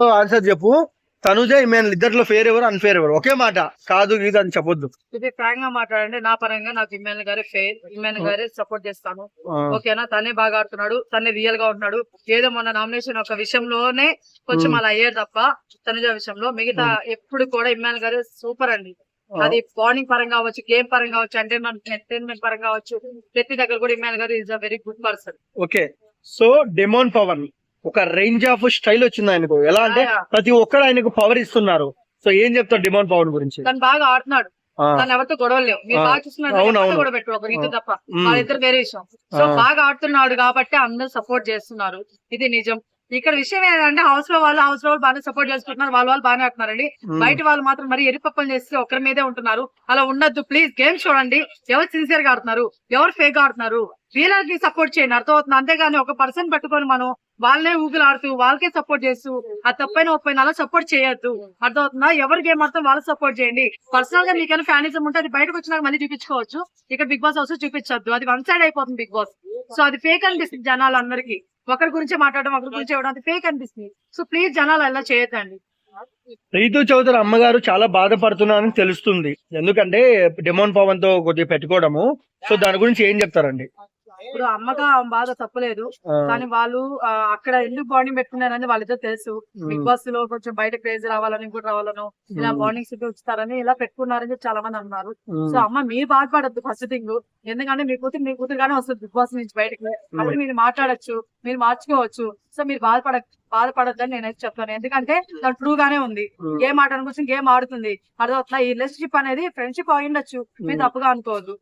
Answer చెప్పు. తనుజ ఇమాన్ ఇద్దరిలో fair ఎవరు అన్ఫేర్ ఎవరు? ఒకే మాట. కాదు ఇది అని చెప్పొద్దు. ఇది ఫ్రాంక్గా మాట్లాడండి. నా పరంగా నాకు ఇమ్మాన్ గారే ఫెయిర్ ఇమ్మాన్ గారే సపోర్ట్ చేస్తాను. ఓకేనా? తనే బాగా ఆడుతున్నాడు తనే రియల్గా ఉంటున్నాడు. ఏదో మొన్న నామినేషన్ ఒక విషయంలోనే కొంచెం మ్మ్. అలా అయ్యాడు తప్ప తనుజ విషయంలో. మిగతా ఎప్పుడు కూడా ఇమ్మాన్ గారు సూపర్ అండి. అది బౌలింగ్ పరంగా అవ్వచ్చు గేమ్ పరంగా అవ్వచ్చు ఎంటర్టైన్మెంట్ ఎంటర్టైన్మెంట్ పరంగా అవ్వచ్చు. ప్రతి దగ్గర కూడా ఇమ్మాన్ గారు is a very good person okay. So demon Pavan ఒక రేంజ్ ఆఫ్ స్టైల్ వచ్చింది ఆయనకు. ఎలా అంటే. ప్రతి ఒక్కరు ఆయనకు పవర్ ఇస్తున్నారు. సో ఏం చెప్తారు డిమాండ్ పవన్ గురించి? తను బాగా ఆడుతున్నాడు. తను ఎవరితో గొడవలు లేవు. మీరు. బాగా చూస్తున్నారు పెట్టు ఒక ఇద్దరు తప్ప. వాళ్ళిద్దరు వేరే విషయం. సో. బాగా ఆడుతున్నాడు కాబట్టి అందరూ సపోర్ట్ చేస్తున్నారు. ఇది నిజం. ఇక్కడ విషయం ఏంటంటే హౌస్లో వాళ్ళు హౌస్లో వాళ్ళు బాగా సపోర్ట్ చేసుకుంటున్నారు వాళ్ళ వాళ్ళు బాగానే ఆడుతున్నారండి. బయట వాళ్ళు మాత్రం మరి ఎరిపప్పలు చేసి ఒకరి మీదే ఉంటున్నారు. అలా ఉండొద్దు. ప్లీజ్ గేమ్ చూడండి. ఎవరు సిన్సియర్గా ఆడుతున్నారు? ఎవరు ఫేక్గా ఆడుతున్నారు? వీళ్ళకి సపోర్ట్ చేయండి. అర్థమవుతుంది. అంతేగాని ఒక పర్సన్ పట్టుకొని మనం వాళ్ళనే ఊగులాడుతూ వాళ్ళకే సపోర్ట్ చేస్తూ ఆ తప్పైన ఒప్పైన అలా సపోర్ట్ చేయొద్దు. అర్థమవుతుందా? ఎవరు గేమ్ ఆడుతాం వాళ్ళకి సపోర్ట్ చేయండి. పర్సనల్గా మీకైనా ఫ్యానిజం ఉంటే అది బయటకు వచ్చినాక మళ్ళీ చూపించుకోవచ్చు. ఇక్కడ బిగ్ బాస్ హౌస్ చూపించొద్దు. అది వన్ సైడ్ అయిపోతుంది బిగ్ బాస్ సో అది ఫేక్ అనిపిస్తుంది అందరికి ఒకరి గురించి మాట్లాడడం ఒకరి గురించి ఇవ్వడం అది ఫేక్ అనిపిస్తుంది. సో ప్లీజ్ జనాలు అలా చేయొద్దండి. రీతు చౌదరి అమ్మగారు చాలా బాధపడుతున్నారని తెలుస్తుంది. ఎందుకంటే డెమోన్ పవన్తో కొద్దిగా పెట్టుకోవడము. సో దాని గురించి ఏం చెప్తారండి? ఇప్పుడు అమ్మగా బాధ తప్పలేదు. కానీ వాళ్ళు అక్కడ ఎందుకు బాండింగ్ పెట్టుకున్నారని వాళ్ళిద్దరు తెలుసు. బిగ్. బాస్లో కొంచెం బయట క్రేజ్ రావాలని కూడా రావాలను ఇలా మ్మ్. బాండింగ్స్ ఉంచుతారని ఇలా పెట్టుకున్నారని చెప్పి చాలా మంది అన్నారు. సో అమ్మ మీరు బాధపడద్దు ఫస్ట్ థింగ్ ఎందుకంటే మీ కూతురు మీ కూతురుగానే వస్తుంది బిగ్ బాస్ నుంచి బయటకి. అప్పుడు మీరు మాట్లాడొచ్చు మీరు మార్చుకోవచ్చు. సో మీరు బాధపడ బాధపడద్దని నేనైతే చెప్తాను. ఎందుకంటే దాని ట్రూ గానే ఉంది. గేమ్ ఆడడం కోసం గేమ్ ఆడుతుంది. అర్థమవుతుందా? ఈ రిలేషన్షిప్ అనేది ఫ్రెండ్షిప్ అయి ఉండొచ్చు. మీరు. తప్పుగా అనుకోవద్దు.